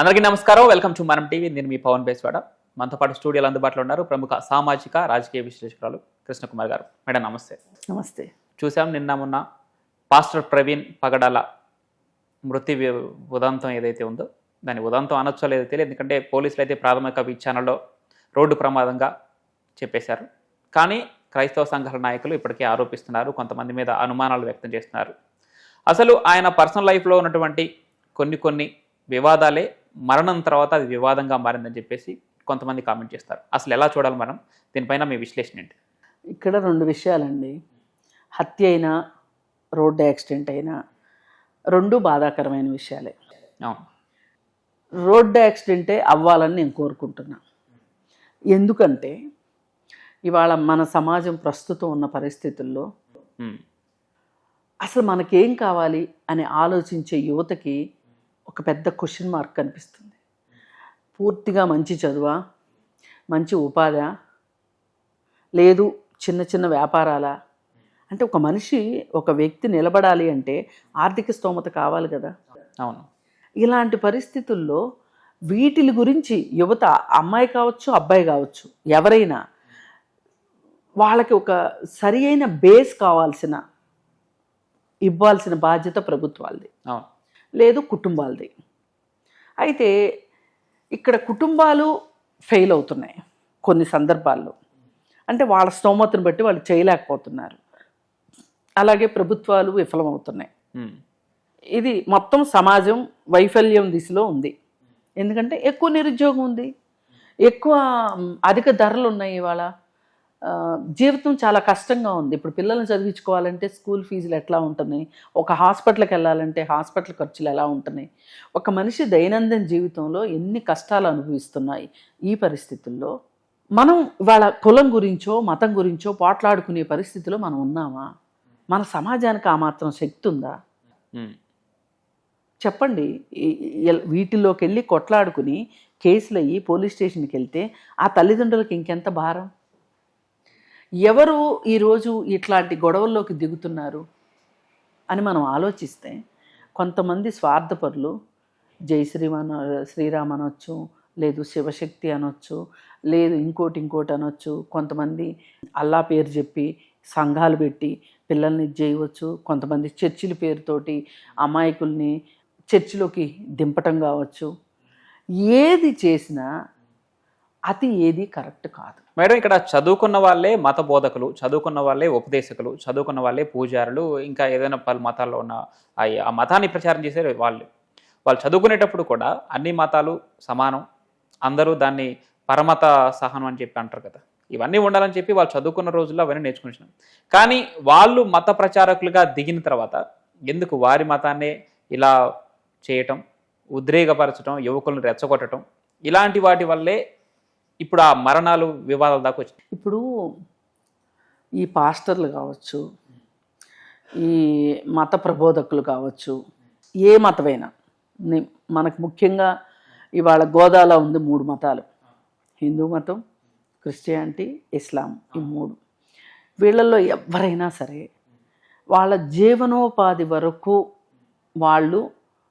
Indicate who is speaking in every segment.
Speaker 1: అందరికీ నమస్కారం. Welcome to Manam TV. నేను మీ పవన్ బేస్వాడ. మనతో పాటు స్టూడియోలో అందుబాటులో ఉన్నారు ప్రముఖ సామాజిక రాజకీయ విశ్లేషకురాలు కృష్ణకుమార్ గారు. మేడం నమస్తే.
Speaker 2: నమస్తే.
Speaker 1: చూసాం నిన్న మొన్న పాస్టర్ ప్రవీణ్ పగడాల మృతి ఉదంతం ఏదైతే ఉందో దాని ఉదంతం అనొచ్చో లేదో తెలియదు. ఎందుకంటే పోలీసులు అయితే ప్రాథమిక విచారణలో రోడ్డు ప్రమాదంగా చెప్పేశారు. కానీ క్రైస్తవ సంఘాల నాయకులు ఇప్పటికే ఆరోపిస్తున్నారు. కొంతమంది మీద అనుమానాలు వ్యక్తం చేస్తున్నారు. అసలు ఆయన పర్సనల్ లైఫ్లో ఉన్నటువంటి కొన్ని కొన్ని వివాదాలే మరణం తర్వాత అది వివాదంగా మారిందని చెప్పేసి కొంతమంది కామెంట్ చేస్తారు. అసలు ఎలా చూడాలి మనం? దీనిపైన మీ విశ్లేషణ ఏంటి?
Speaker 2: ఇక్కడ రెండు విషయాలండి. హత్య అయినా రోడ్డు యాక్సిడెంట్ అయినా రెండు బాధాకరమైన విషయాలే. రోడ్డు యాక్సిడెంటే అవ్వాలని నేను కోరుకుంటున్నా. ఎందుకంటే ఇవాళ మన సమాజం ప్రస్తుతం ఉన్న పరిస్థితుల్లో. అసలు మనకేం కావాలి అని ఆలోచించే యువతకి ఒక పెద్ద క్వశ్చన్ మార్క్ కనిపిస్తుంది పూర్తిగా మంచి చదువా? మంచి ఉపాధి? లేదు చిన్న చిన్న వ్యాపారాలా? అంటే ఒక మనిషి ఒక వ్యక్తి నిలబడాలి అంటే ఆర్థిక స్తోమత కావాలి కదా.
Speaker 1: అవును.
Speaker 2: ఇలాంటి పరిస్థితుల్లో వీటిల గురించి యువత అమ్మాయి కావచ్చు అబ్బాయి కావచ్చు ఎవరైనా వాళ్ళకి ఒక సరి అయిన బేస్ కావాల్సిన ఇవ్వాల్సిన బాధ్యత ప్రభుత్వాలది.
Speaker 1: అవును.
Speaker 2: లేదు కుటుంబాలది. అయితే ఇక్కడ కుటుంబాలు ఫెయిల్ అవుతున్నాయి కొన్ని సందర్భాల్లో. అంటే వాళ్ళ స్తోమతను బట్టి వాళ్ళు చేయలేకపోతున్నారు. అలాగే ప్రభుత్వాలు విఫలమవుతున్నాయి. ఇది మొత్తం సమాజం వైఫల్యం దిశలో ఉంది. ఎందుకంటే ఎక్కువ నిరుద్యోగం ఉంది. ఎక్కువ అధిక ధరలు ఉన్నాయి ఇవాళ. జీవితం చాలా కష్టంగా ఉంది. ఇప్పుడు పిల్లల్ని చదివించుకోవాలంటే స్కూల్ ఫీజులు ఎట్లా ఉంటున్నాయి? ఒక హాస్పిటల్కి వెళ్ళాలంటే హాస్పిటల్ ఖర్చులు ఎలా ఉంటున్నాయి? ఒక మనిషి దైనందిన జీవితంలో ఎన్ని కష్టాలు అనుభవిస్తున్నాయి? ఈ పరిస్థితుల్లో మనం వాళ్ళ కులం గురించో మతం గురించో పోట్లాడుకునే పరిస్థితిలో మనం ఉన్నామా? మన సమాజానికి ఆ మాత్రం శక్తి ఉందా. చెప్పండి. వీటిల్లోకి వెళ్ళి కొట్లాడుకుని కేసులు అయ్యి పోలీస్ స్టేషన్కి వెళ్తే ఆ తల్లిదండ్రులకు ఇంకెంత భారం? ఎవరు ఈరోజు ఇట్లాంటి గొడవల్లోకి దిగుతున్నారు అని మనం ఆలోచిస్తే కొంతమంది స్వార్థపరులు జై శ్రీమన్ శ్రీరామ్ అనొచ్చు లేదు శివశక్తి అనొచ్చు లేదు ఇంకోటి ఇంకోటి అనొచ్చు కొంతమంది అల్లా పేరు చెప్పి సంఘాలు పెట్టి పిల్లల్ని చేయవచ్చు కొంతమంది చర్చిల పేరుతోటి అమాయకుల్ని చర్చిలోకి దింపటం కావచ్చు. ఏది చేసినా అతి ఏది కరెక్ట్ కాదు.
Speaker 1: మేడం ఇక్కడ చదువుకున్న వాళ్ళే మత బోధకులు చదువుకున్న వాళ్ళే ఉపదేశకులు చదువుకున్న వాళ్ళే పూజారులు ఇంకా ఏదైనా పలు మతాల్లో ఉన్న ఆ మతాన్ని ప్రచారం చేసే వాళ్ళు. వాళ్ళు చదువుకునేటప్పుడు కూడా అన్ని మతాలు సమానం. అందరూ దాన్ని పరమత సహనం అని చెప్పి అంటారు కదా. ఇవన్నీ ఉండాలని చెప్పి వాళ్ళు చదువుకున్న రోజుల్లో అవన్నీ నేర్చుకున్నాం కానీ వాళ్ళు మత ప్రచారకులుగా దిగిన తర్వాత ఎందుకు వారి మతాన్నే ఇలా చేయటం ఉద్రేకపరచడం యువకులను రెచ్చగొట్టడం ఇలాంటి వాటి వల్లే ఇప్పుడు ఆ మరణాలు వివాదాల దాకా వచ్చినాయి
Speaker 2: ఇప్పుడు ఈ పాస్టర్లు కావచ్చు ఈ మత ప్రబోధకులు కావచ్చు ఏ మతమైనా మనకు ముఖ్యంగా ఇవాళ గోదాలో ఉంది మూడు మతాలు. హిందూ మతం క్రిస్టియానిటీ ఇస్లాం ఈ మూడు. వీళ్ళల్లో ఎవరైనా సరే వాళ్ళ జీవనోపాధి వరకు వాళ్ళు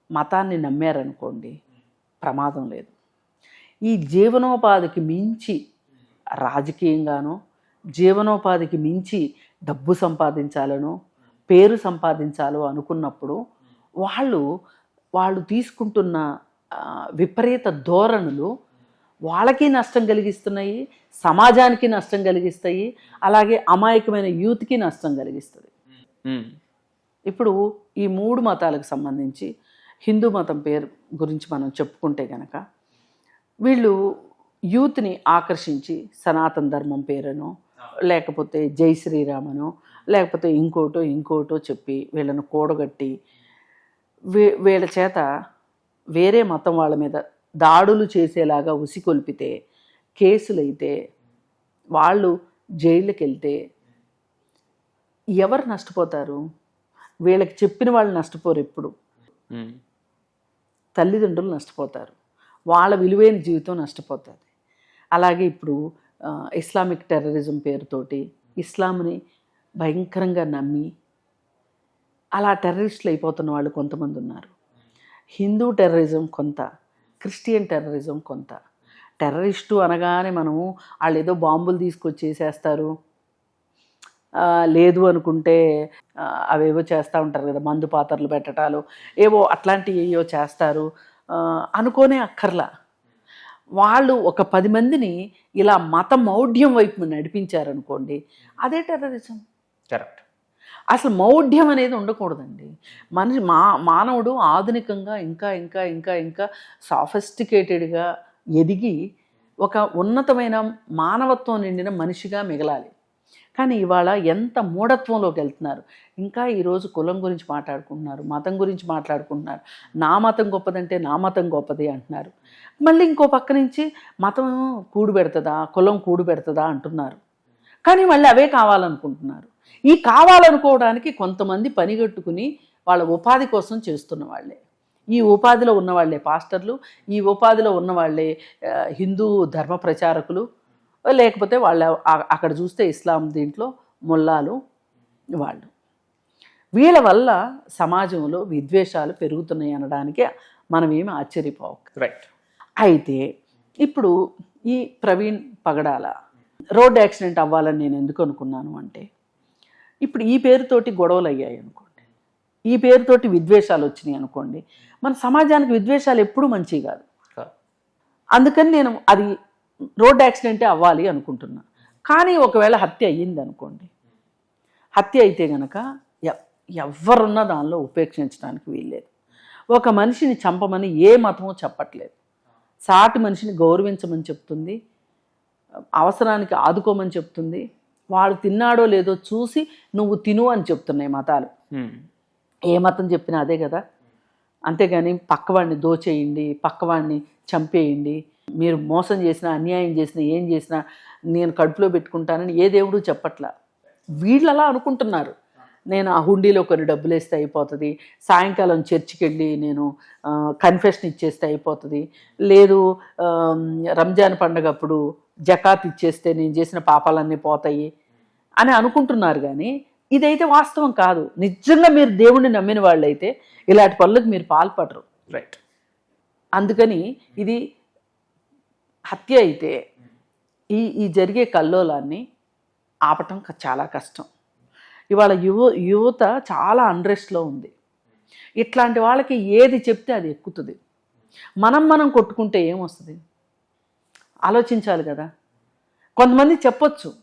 Speaker 2: మతాన్ని నమ్మారనుకోండి ప్రమాదం లేదు. ఈ జీవనోపాధికి మించి రాజకీయంగానో జీవనోపాధికి మించి డబ్బు సంపాదించాలనో పేరు సంపాదించాలో అనుకున్నప్పుడు వాళ్ళు వాళ్ళు తీసుకుంటున్న విపరీత ధోరణులు వాళ్ళకి నష్టం కలిగిస్తున్నాయి సమాజానికి నష్టం కలిగిస్తాయి అలాగే అమాయకమైన యూత్కి నష్టం కలిగిస్తుంది. ఇప్పుడు ఈ మూడు మతాలకు సంబంధించి హిందూ మతం పేరు గురించి మనం చెప్పుకుంటే గనక వీళ్ళు యూత్ని ఆకర్షించి సనాతన ధర్మం పేరునో లేకపోతే జై శ్రీరామనో లేకపోతే ఇంకోటో ఇంకోటో చెప్పి వీళ్ళను కూడగట్టి వీ వీళ్ళ చేత వేరే మతం వాళ్ళ మీద దాడులు చేసేలాగా ఉసికొల్పితే కేసులైతే వాళ్ళు జైళ్ళకి వెళ్తే ఎవరు నష్టపోతారు? వీళ్ళకి చెప్పిన వాళ్ళు నష్టపోరు ఎప్పుడు. తల్లిదండ్రులు నష్టపోతారు. వాళ్ళ విలువైన జీవితం నష్టపోతుంది. అలాగే ఇప్పుడు ఇస్లామిక్ టెర్రరిజం పేరుతోటి ఇస్లాంని భయంకరంగా నమ్మి అలా టెర్రరిస్టులు అయిపోతున్న వాళ్ళు కొంతమంది ఉన్నారు. హిందూ టెర్రరిజం కొంత క్రిస్టియన్ టెర్రరిజం కొంత. టెర్రరిస్టు అనగానే మనము వాళ్ళు ఏదో బాంబులు తీసుకొచ్చేసేస్తారు. లేదు అనుకుంటే అవేవో చేస్తూ ఉంటారు కదా మందు పాత్రలు పెట్టటాలు ఏవో అట్లాంటివి ఏవో చేస్తారు. అనుకోనే అక్కర్లా. వాళ్ళు ఒక పది మందిని ఇలా మత మౌఢ్యం వైపు నడిపించారనుకోండి అదే టెర్రరిజం.
Speaker 1: కరెక్ట్.
Speaker 2: అసలు మౌఢ్యం అనేది ఉండకూడదండి. మనిషి మా మానవుడు ఆధునికంగా ఇంకా ఇంకా ఇంకా ఇంకా సాఫిస్టికేటెడ్గా ఎదిగి ఒక ఉన్నతమైన మానవత్వం నిండిన మనిషిగా మిగలాలి. కానీ ఇవాళ ఎంత మూఢత్వంలోకి వెళ్తున్నారు? ఇంకా ఈరోజు కులం గురించి మాట్లాడుకుంటున్నారు మతం గురించి మాట్లాడుకుంటున్నారు నా మతం గొప్పదంటే నా మతం గొప్పది అంటున్నారు. మళ్ళీ ఇంకో పక్క నుంచి మతం కూడు పెడుతుందా కులం కూడు పెడుతుందా అంటున్నారు. కానీ మళ్ళీ అవే కావాలనుకుంటున్నారు. ఈ కావాలనుకోవడానికి కొంతమంది పనిగట్టుకుని వాళ్ళ ఉపాధి కోసం చేస్తున్న వాళ్ళే. ఈ ఉపాధిలో ఉన్న వాళ్ళే పాస్టర్లు ఈ ఉపాధిలో ఉన్న వాళ్ళే హిందూ ధర్మ ప్రచారకులు లేకపోతే వాళ్ళ అక్కడ చూస్తే ఇస్లాం దీంట్లో ముల్లాలు వాళ్ళు. వీళ్ళ వల్ల సమాజంలో విద్వేషాలు పెరుగుతున్నాయి అనడానికి మనం ఏమి ఆశ్చర్యపోవక.
Speaker 1: రైట్
Speaker 2: అయితే ఇప్పుడు ఈ ప్రవీణ్ పగడాల రోడ్ యాక్సిడెంట్ అవ్వాలని నేను ఎందుకు అనుకున్నాను అంటే ఇప్పుడు ఈ పేరుతోటి గొడవలు అయ్యాయి అనుకోండి ఈ పేరుతోటి విద్వేషాలు వచ్చినాయి అనుకోండి మన సమాజానికి విద్వేషాలు ఎప్పుడూ మంచివి కాదు. అందుకని నేను అది రోడ్ యాక్సిడెంటే అవ్వాలి అనుకుంటున్నా. కానీ ఒకవేళ హత్య అయ్యింది అనుకోండి హత్య అయితే గనక ఎవ్- ఎవ్వరున్నా దానిలో ఉపేక్షించడానికి వీల్లేదు. ఒక మనిషిని చంపమని ఏ మతమో చెప్పట్లేదు. సాటి మనిషిని గౌరవించమని చెప్తుంది. అవసరానికి ఆదుకోమని చెప్తుంది. వాడు తిన్నాడో లేదో చూసి నువ్వు తిను అని చెప్తున్నాయి మతాలు. ఏ మతం చెప్పినా అదే కదా. అంతేగాని పక్కవాడిని దోచేయండి పక్కవాడిని చంపేయండి మీరు మోసం చేసినా అన్యాయం చేసినా ఏం చేసినా నేను కడుపులో పెట్టుకుంటానని ఏ దేవుడు చెప్పట్లా. వీళ్ళు అలా అనుకుంటున్నారు. నేను ఆ హుండీలో కొన్ని డబ్బులు వేస్తే అయిపోతుంది. సాయంకాలం చర్చికి వెళ్ళి నేను కన్ఫెషన్ ఇచ్చేస్తే అయిపోతుంది. లేదు రంజాన్ పండగ అప్పుడు జకాత్ ఇచ్చేస్తే నేను చేసిన పాపాలన్నీ పోతాయి అని అనుకుంటున్నారు కానీ ఇదైతే వాస్తవం కాదు. నిజంగా మీరు దేవుణ్ణి నమ్మిన వాళ్ళైతే ఇలాంటి పనులకు మీరు పాల్పడరు.
Speaker 1: రైట్
Speaker 2: అందుకని ఇది హత్య అయితే ఈ ఈ జరిగే కల్లోలాన్ని ఆపటం చాలా కష్టం. ఇవాళ యువ యువత చాలా అండ్రెస్ట్లో ఉంది. ఇట్లాంటి వాళ్ళకి ఏది చెప్తే అది ఎక్కుతుంది. మనం మనం కొట్టుకుంటే ఏమొస్తుంది? ఆలోచించాలి కదా. కొంతమంది చెప్పొచ్చు.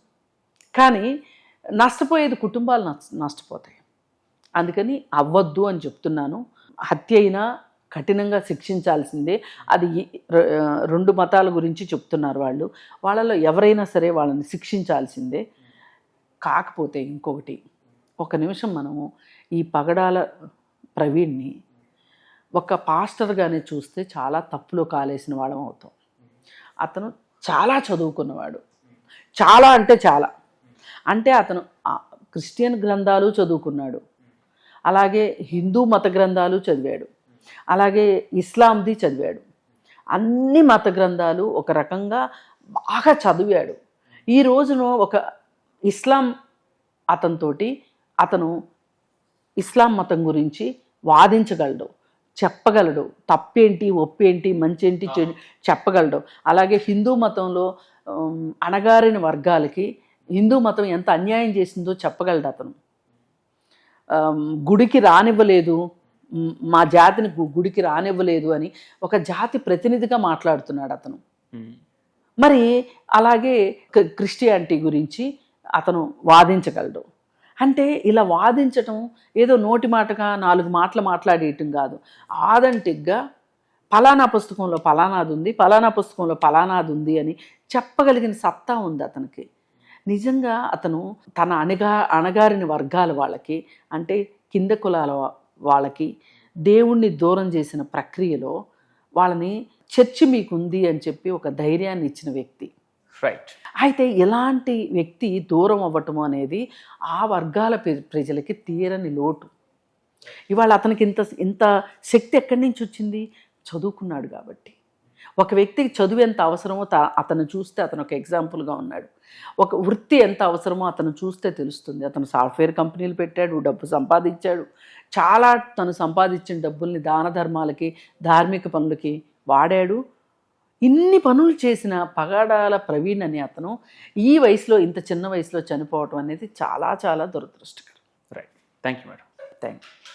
Speaker 2: కానీ నష్టపోయేది కుటుంబాలు నష్ట నష్టపోతాయి. అందుకని అవ్వద్దు అని చెప్తున్నాను. హత్య అయినా కఠినంగా శిక్షించాల్సిందే. అది రెండు మతాల గురించి చెప్తున్నారు వాళ్ళు. వాళ్ళలో ఎవరైనా సరే వాళ్ళని శిక్షించాల్సిందే. కాకపోతే ఇంకొకటి ఒక నిమిషం మనము ఈ పగడాల ప్రవీణ్ని ఒక పాస్టర్గానే చూస్తే చాలా తప్పులో కాలేసిన వాళ్ళం అవుతాం. అతను చాలా చదువుకున్నవాడు. చాలా అంటే చాలా. అంటే అతను క్రిస్టియన్ గ్రంథాలు చదువుకున్నాడు. అలాగే హిందూ మత గ్రంథాలు చదివాడు. అలాగే ఇస్లాంది చదివాడు. అన్ని మత గ్రంథాలు ఒక రకంగా బాగా చదివాడు. ఈ రోజున ఒక ఇస్లాం అతనితోటి అతను ఇస్లాం మతం గురించి వాదించగలడు చెప్పగలడు. తప్పేంటి ఒప్పేంటి మంచేంటి చెడు చెప్పగలడు. అలాగే హిందూ మతంలో అణగారిన వర్గాలకి హిందూ మతం ఎంత అన్యాయం చేసిందో చెప్పగలడు అతను. గుడికి రానివ్వలేదు మ్, జాతిని గుడికి రానివ్వలేదు అని ఒక జాతి ప్రతినిధిగా మాట్లాడుతున్నాడు అతను. మరి అలాగే క్రి- క్రిస్టియానిటీ గురించి అతను వాదించగలడు. అంటే ఇలా వాదించటం ఏదో నోటి మాటగా నాలుగు మాటలు మాట్లాడేయటం కాదు. ఆథెంటిక్గా ఫలానా పుస్తకంలో ఫలానాది ఉంది ఫలానా పుస్తకంలో ఫలానాది ఉంది అని చెప్పగలిగిన సత్తా ఉంది అతనికి. నిజంగా అతను తన అణగా అణగారిన వర్గాల వాళ్ళకి అంటే కింద కులాల వాళ్ళకి దేవుణ్ణి దూరం చేసిన ప్రక్రియలో వాళ్ళని చర్చి మీకుంది అని చెప్పి ఒక ధైర్యాన్ని ఇచ్చిన వ్యక్తి.
Speaker 1: రైట్
Speaker 2: అయితే ఇలాంటి వ్యక్తి దూరం అవ్వటం అనేది ఆ వర్గాల ప్ర- ప్రజలకి తీరని లోటు. ఇవాళ అతనికి ఇంత ఇంత శక్తి ఎక్కడి నుంచి వచ్చింది? చదువుకున్నాడు కాబట్టి. ఒక వ్యక్తికి చదువు ఎంత అవసరమో త- అతను చూస్తే అతను ఒక ఎగ్జాంపుల్గా ఉన్నాడు. ఒక వృత్తి ఎంత అవసరమో అతను చూస్తే తెలుస్తుంది. అతను సాఫ్ట్వేర్ కంపెనీలు పెట్టాడు డబ్బు సంపాదించాడు చాలా తను సంపాదించిన డబ్బుల్ని దాన ధర్మాలకి ధార్మిక పనులకి వాడాడు. ఇన్ని పనులు చేసిన పగాడాల ప్రవీణ్ అనే అతను ఈ వయసులో ఇంత చిన్న వయసులో చనిపోవటం అనేది చాలా చాలా దురదృష్టకరం.
Speaker 1: Right thank you madam
Speaker 2: thank you